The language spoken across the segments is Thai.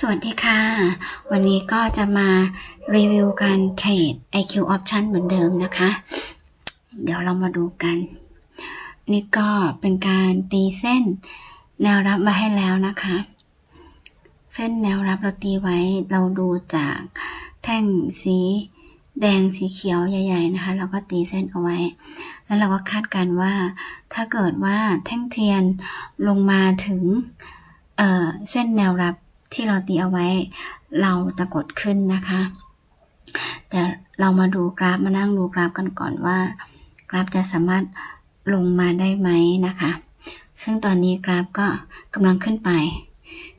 สวัสดีค่ะ วันนี้ก็จะมารีวิวการเทรด IQ Option เหมือนเดิมนะคะ เดี๋ยวเรามาดูกัน นี่ก็เป็นการตีเส้นแนวรับมาให้แล้วนะคะ เส้นแนวรับเราตีไว้เราดูจากแท่งสีแดงสีเขียวใหญ่ ๆนะคะ เราก็ตีเส้นเอาไว้ แล้วเราก็คาดการว่า ถ้าเกิดว่าแท่งเทียนลงมาถึงเเส้นแนวรับ ที่เราตีเอาไว้ เราจะกดขึ้นนะคะ แต่เรามาดูกราฟมานั่งดูกราฟกันก่อนว่า กราฟจะสามารถลงมาได้ไหมนะคะ ซึ่งตอนนี้กราฟก็กำลังขึ้นไป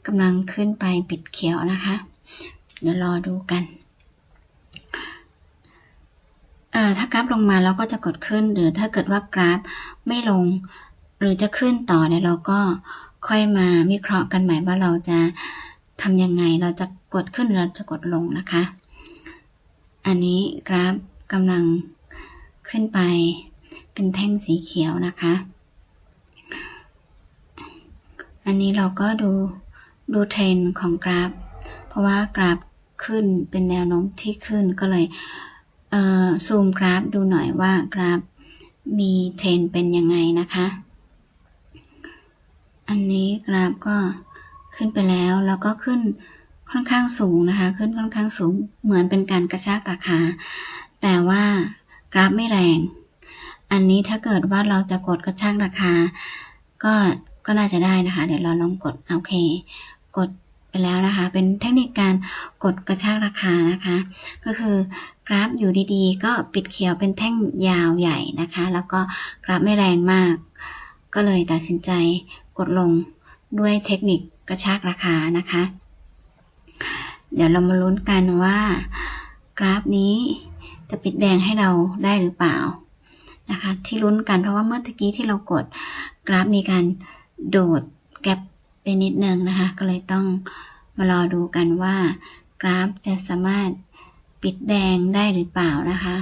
กำลังขึ้นไปปิดเขียวนะคะ เดี๋ยวรอดูกันถ้ากราฟลงมาเราก็จะกดขึ้น หรือถ้าเกิดว่ากราฟไม่ลง หรือจะขึ้นต่อเนี่ยเราก็ค่อยมาวิเคราะห์กันใหม่ว่าเราจะ ทำยังไงเราจะกดขึ้นเราจะกดลงนะคะ อันนี้กราฟกำลังขึ้นไปเป็นแท่งสีเขียวนะคะ อันนี้เราก็ดูดูเทรนของกราฟ เพราะว่ากราฟขึ้นเป็นแนวโน้มที่ขึ้นก็เลยซูมกราฟดูหน่อยว่ากราฟมีเทรนเป็นยังไงนะคะ อันนี้กราฟก็ ขึ้นไปแล้ว แล้วก็ขึ้นค่อนข้างสูงนะคะ ขึ้นค่อนข้างสูง เหมือนเป็นการกระชากราคา แต่ว่ากราฟไม่แรง อันนี้ถ้าเกิดว่าเราจะกดกระชากราคา ก็ก็น่าจะได้นะคะ เดี๋ยวเราลองกดโอเค กดไปแล้วนะคะ เป็นเทคนิคการกดกระชากราคานะคะ ก็คือกราฟอยู่ดีๆ ก็ปิดเขียวเป็นแท่งยาวใหญ่นะคะ แล้วก็กราฟไม่แรงมาก ก็เลยตัดสินใจกดลงด้วยเทคนิค กระชากราคานะคะ เดี๋ยวเรามาลุ้นกันว่า กราฟนี้จะปิดแดงให้เราได้หรือเปล่านะคะที่ลุ้นกันเพราะว่าเมื่อกี้ที่เรากดกราฟมีการโดดแกลบไปนิดนึงนะคะ ก็เลยต้องมารอดูกันว่า กราฟจะสามารถปิดแดงได้หรือเปล่านะคะ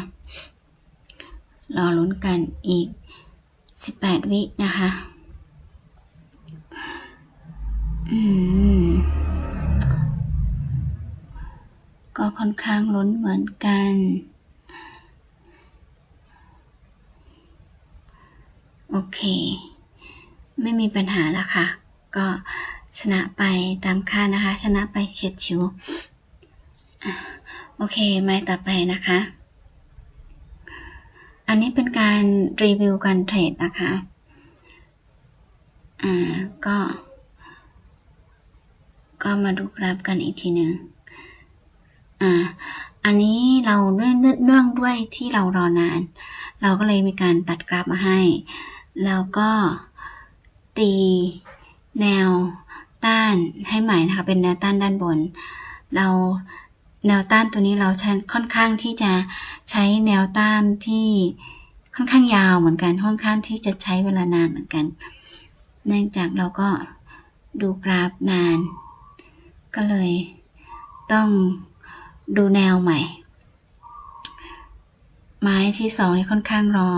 รอลุ้นกันอีก 18 วินะคะ ก็ค่อนข้างล้นเหมือนกัน โอเค ไม่มีปัญหาแล้วค่ะ ก็ชนะไปตามคาดนะคะ ชนะไปเฉียดชิว โอเคไม่ต่อไปนะคะ อันนี้เป็นการรีวิวการเทรดนะคะ อ่า ก็ ก็มาดูกราฟกันอีกทีหนึ่งอ่า อันนี้เราเนื่องเนื่องด้วยที่เรารอนาน เราก็เลยมีการตัดกราฟมาให้ แล้วก็ตีแนวต้านให้ใหม่นะคะ เป็นแนวต้านด้านบน เราแนวต้านตัวนี้เราใช้ค่อนข้างที่จะใช้แนวต้านที่ค่อนข้างยาวเหมือนกัน ค่อนข้างที่จะใช้เวลานานเหมือนกัน เนื่องจากเราก็ดูกราฟนาน ก็เลย ต้องดูแนวใหม่ ไม้ที่สองนี่ค่อนข้างรอ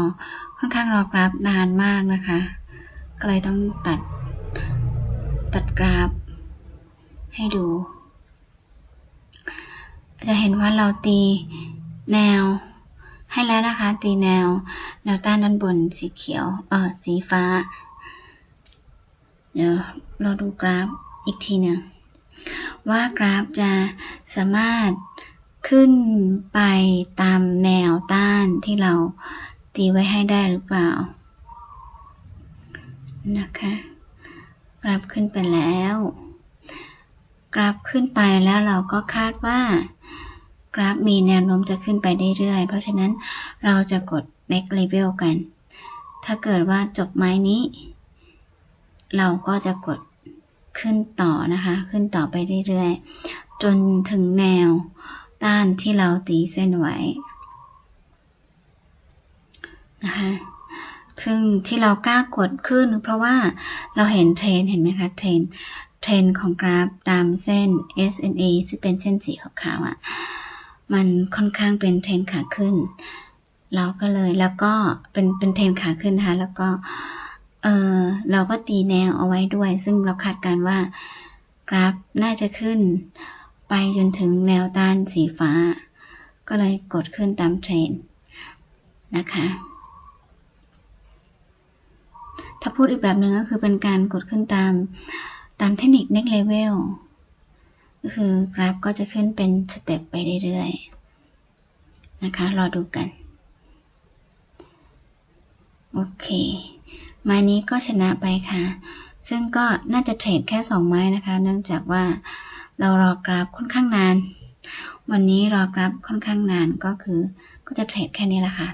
ค่อนข้างรอกราฟนานมากนะคะ ก็เลยต้องตัด ตัดกราฟ ให้ดู จะเห็นว่าเราตีแนวให้แล้วนะคะ ตีแนว แนวต้านด้านบนสีเขียว เออสีฟ้า เดี๋ยวเราดูกราฟอีกทีหนึ่ง ว่ากราฟจะสามารถขึ้นไปตามแนวต้านที่เราตีไว้ให้ได้หรือเปล่า นะคะ กราฟขึ้นไปแล้ว กราฟขึ้นไปแล้วเราก็คาดว่า กราฟมีแนวโน้มจะขึ้นไปเรื่อยๆ เพราะฉะนั้นเราจะกด next level กัน ถ้าเกิดว่าจบไม้นี้ เราก็จะกด ขึ้นต่อนะคะ ขึ้นต่อไปเรื่อยๆ จนถึงแนวต้านที่เราตีเส้นไว้นะคะซึ่งที่เรากล้ากดขึ้น เพราะว่าเราเห็นเทรนเห็นไหมคะเทรนเทรนของกราฟตามเส้น SMA ที่เป็นเส้นสีขาวๆอะ่ะมันค่อนข้างเป็นเทรนขาขึ้น เราก็เลยแล้วก็เป็นเป็นเทรนขาขึ้นนะคะแล้วก็ เออเราก็ตีแนวเอาไว้ด้วย ซึ่งเราคาดการว่ากราฟน่าจะขึ้น ไปจนถึงแนวต้านสีฟ้า ก็เลยกดขึ้นตามเทรนนะคะ ถ้าพูดอีกแบบหนึ่งก็คือเป็นการกดขึ้นตามตามเทคนิค next level ก็คือกราฟก็จะขึ้นเป็นสเต็ปไปเรื่อยๆนะคะ รอดูกัน โอเค ไม้นี้ก็ชนะไปค่ะ ซึ่งก็น่าจะเทรดแค่ 2 ไม้นะคะ เนื่องจากว่าเรารอกราฟค่อนข้างนาน วันนี้รอกราฟค่อนข้างนานก็คือก็จะเทรดแค่นี้แหละค่ะ